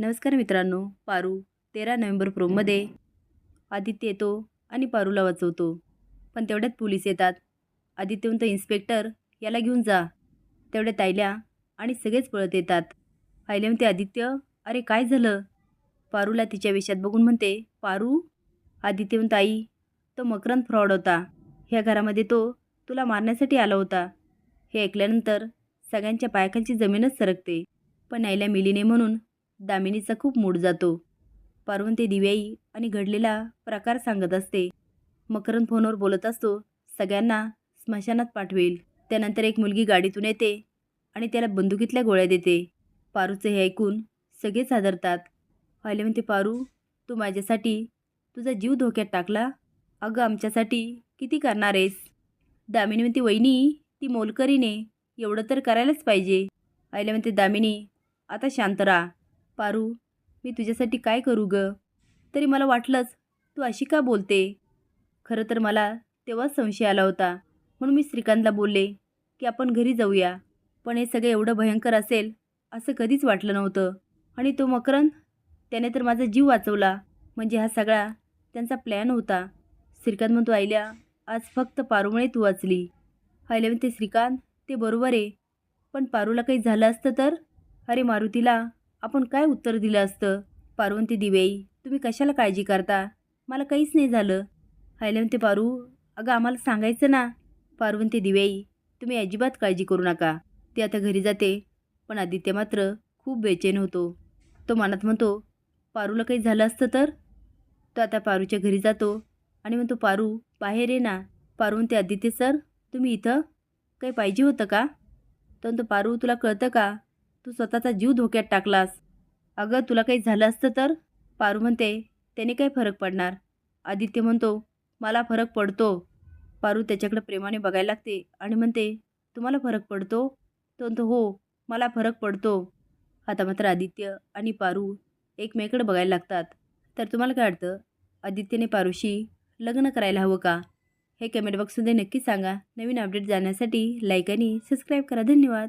नमस्कार मित्रांनो पारू तेरा नोव्हेंबर प्रोमध्ये आदित्य येतो आणि पारूला वाचवतो. पण तेवढ्यात पोलीस येतात. आदित्य म्हणतो इन्स्पेक्टर याला घेऊन जा. तेवढ्यात आयल्या आणि सगळेच पळत येतात. आयल्या म्हणते आदित्य अरे काय झालं? पारूला तिच्या वेशात बघून म्हणते पारू आदित्य म्हणतो आई तो मकरंद फ्रॉड होता. ह्या घरामध्ये तो तुला मारण्यासाठी आला होता. हे ऐकल्यानंतर सगळ्यांच्या पायाखालची जमीनच सरकते. पण आईल्या मिलीने म्हणून दामिनीचा खूप मूड जातो. पार्वती दिव्याई आणि घडलेला प्रकार सांगत असते. मकरंद फोनवर बोलत असतो सगळ्यांना स्मशानात पाठवेल. त्यानंतर एक मुलगी गाडीतून येते आणि त्याला बंदुकीतल्या गोळ्या देते. पारूचं हे ऐकून सगळेच हादरतात पाहिले म्हणते पारू तू माझ्यासाठी तुझा जीव धोक्यात टाकला? अगं आमच्यासाठी किती करणार आहेस? दामिनी म्हणते वहिनी ती मोलकरीने एवढं तर करायलाच पाहिजे. आईला म्हणते दामिनी आता शांत राहा. पारू मी तुझ्यासाठी काय करू ग? तरी मला वाटलंच तू अशी का बोलते? खरं तर मला तेव्हाच संशय आला होता. म्हणून मी श्रीकांतला बोलले की आपण घरी जाऊया. पण हे सगळं एवढं भयंकर असेल असं कधीच वाटलं नव्हतं. आणि तो मकरंद त्याने तर माझा जीव वाचवला. म्हणजे हा सगळा त्यांचा प्लॅन होता. श्रीकांत म्हणतो आईल्या आज फक्त पारूमुळे तू वाचली. आईल्या म्हणते श्रीकांत ते बरोबर आहे. पण पारूला काही झालं असतं तर? अरे मारुतीला आपण काय उत्तर दिलं असतं? पार्वती दिवेई तुम्ही कशाला काळजी करता? मला काहीच नाही झालं. हायले म्हणते पारू अगं आम्हाला सांगायचं ना. पार्वती दिवेई तुम्ही अजिबात काळजी करू नका. ती आता घरी जाते. पण आदित्य मात्र खूप बेचैन होतो. तो मनात म्हणतो पारूला काही झालं असतं तर? तो आता पारूच्या घरी जातो आणि म्हणतो पारू बाहेर ये ना. पारवंती आदित्य सर तुम्ही इथं? काही पाहिजे होतं का? तर म्हणतो पारू तुला कळतं का? तू स्वतःचा जीव धोक्यात टाकलास. अगं तुला काही झालं असतं तर? पारू म्हणते त्याने काय फरक पडणार. आदित्य म्हणतो मला फरक पडतो. पारू त्याच्याकडे प्रेमाने बघायला लागते आणि म्हणते तुम्हाला फरक पडतो? तो म्हणतो हो मला फरक पडतो. आता मात्र आदित्य आणि पारू एकमेकडे बघायला लागतात. तर तुम्हाला काय वाटतं? आदित्यने पारूशी लग्न करायला हवं का? हे कमेंट बॉक्समध्ये नक्की सांगा. नवीन अपडेट जाण्यासाठी लाईक आणि सबस्क्राईब करा. धन्यवाद.